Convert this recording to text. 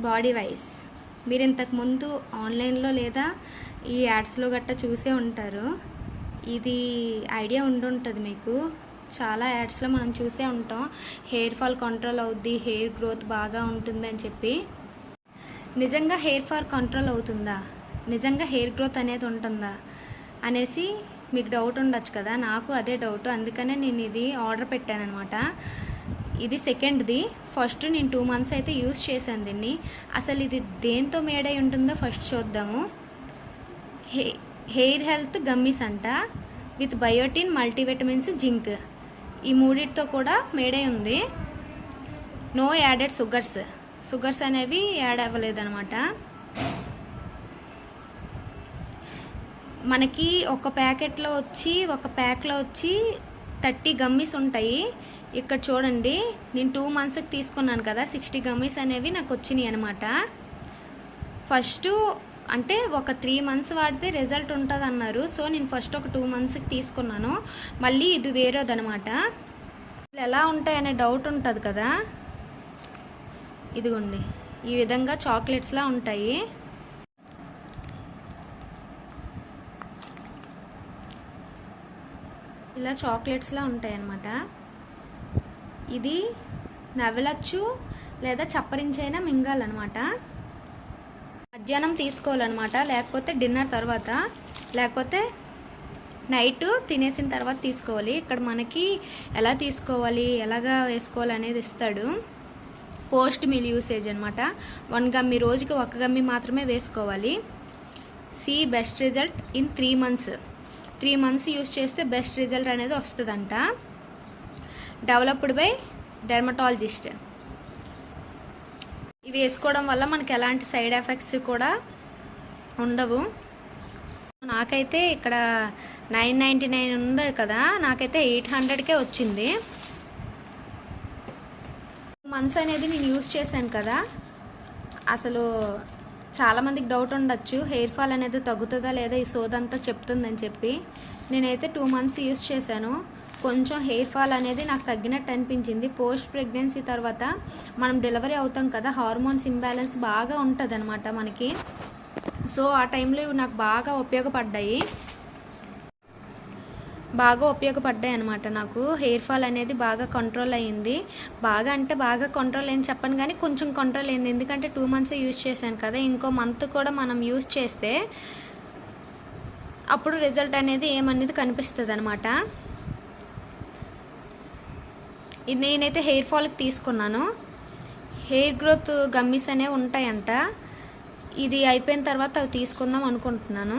Body wise మీరు ఇంతకుముందు ఆన్లైన్లో లేదా ఈ యాడ్స్లో గట్టా చూసే ఉంటారు. ఇది ఐడియా ఉండుంటుంది మీకు. చాలా యాడ్స్లో మనం చూసే ఉంటాం. హెయిర్ ఫాల్ కంట్రోల్ అవుద్ది హెయిర్ గ్రోత్ బాగా ఉంటుంది అని చెప్పి. నిజంగా హెయిర్ ఫాల్ కంట్రోల్ అవుతుందా? నిజంగా హెయిర్ గ్రోత్ అనేది ఉంటుందా? అనేసి మీకు డౌట్ ఉండొచ్చు కదా. నాకు అదే డౌట్. అందుకనే నేను ఇది ఆర్డర్ పెట్టాను అనమాట ఇది సెకండ్ది. ఫస్ట్ నేను టూ మంత్స్ అయితే యూస్ చేశాను దీన్ని. అసలు ఇది దేంతో మేడ్ అయి ఉంటుందో ఫస్ట్ చూద్దాము. హే హెయిర్ హెల్త్ గమ్మీస్ అంట. With biotin multivitamins zinc. ఈ మూడిటితో కూడా మేడ్ అయి ఉంది. No added sugars. షుగర్స్ అనేవి యాడ్ అవ్వలేదన్నమాట మనకి ఒక ప్యాకెట్లో వచ్చి ఒక ప్యాక్లో వచ్చి థర్టీ గమ్మీస్ ఉంటాయి. ఇక్కడ చూడండి నేను టూ మంత్స్కి తీసుకున్నాను కదా సిక్స్టీ గమ్మీస్ అనేవి నాకు వచ్చినాయి అనమాట ఫస్ట్ అంటే ఒక త్రీ మంత్స్ వాడితే రిజల్ట్ ఉంటుంది అన్నారు సో నేను ఫస్ట్ ఒక టూ మంత్స్కి తీసుకున్నాను. మళ్ళీ ఇది వేరేదనమాట ఎలా ఉంటాయనే డౌట్ ఉంటుంది కదా. ఇదిగోండి ఈ విధంగా చాక్లెట్స్లా ఉంటాయి. ఇలా చాక్లెట్స్లా ఉంటాయన్నమాట. ఇది నవ్వలచ్చు లేదా చప్పరించైనా మింగాలన్నమాట. మధ్యాహ్నం తీసుకోవాలన్నమాట లేకపోతే డిన్నర్ తర్వాత లేకపోతే నైట్ తినేసిన తర్వాత తీసుకోవాలి. ఇక్కడ మనకి ఎలా తీసుకోవాలి ఎలాగా వేసుకోవాలి అనేది ఇస్తాడు. పోస్ట్ మీల్ యూసేజ్ అనమాట వన్ గమ్మి రోజుకి ఒక గమ్మి మాత్రమే వేసుకోవాలి. See best result in three months three months use చేస్తే బెస్ట్ రిజల్ట్ అనేది వస్తుందంట. Developed by dermatologist. ఇవి వేసుకోవడం వల్ల మనకి ఎలాంటి సైడ్ ఎఫెక్ట్స్ కూడా ఉండవు. నాకైతే ఇక్కడ నైన్ నైంటీ నైన్ ఉంది కదా నాకైతే ఎయిట్ హండ్రెడ్కే వచ్చింది. మంత్స్ అనేది నేను యూస్ చేశాను కదా అసలు చాలామందికి డౌట్ ఉండొచ్చు హెయిర్ ఫాల్ అనేది తగ్గుతుందా లేదా ఈ సోదంతా చెప్తుందని చెప్పి. నేనైతే టూ మంత్స్ యూస్ చేశాను. కొంచెం హెయిర్ ఫాల్ అనేది నాకు తగ్గినట్టు అనిపించింది. పోస్ట్ ప్రెగ్నెన్సీ తర్వాత మనం డెలివరీ అవుతాం కదా హార్మోన్స్ ఇంబ్యాలెన్స్ బాగా ఉంటుంది మనకి. సో ఆ టైంలో ఇవి నాకు బాగా ఉపయోగపడ్డాయి. బాగా ఉపయోగపడ్డాయి అనమాట నాకు. హెయిర్ ఫాల్ అనేది బాగా కంట్రోల్ అయ్యింది. బాగా అంటే బాగా కంట్రోల్ అయింది చెప్పను కానీ కొంచెం కంట్రోల్ అయింది ఎందుకంటే టూ మంత్స్ యూజ్ చేశాను కదా ఇంకో మంత్ కూడా మనం యూజ్ చేస్తే అప్పుడు రిజల్ట్ అనేది ఏమనేది కనిపిస్తుంది అనమాట ఇది నేనైతే హెయిర్ ఫాల్కి తీసుకున్నాను. హెయిర్ గ్రోత్ గమ్మీస్ అనేవి ఉంటాయంట. ఇది అయిపోయిన తర్వాత అవి తీసుకుందాం అనుకుంటున్నాను.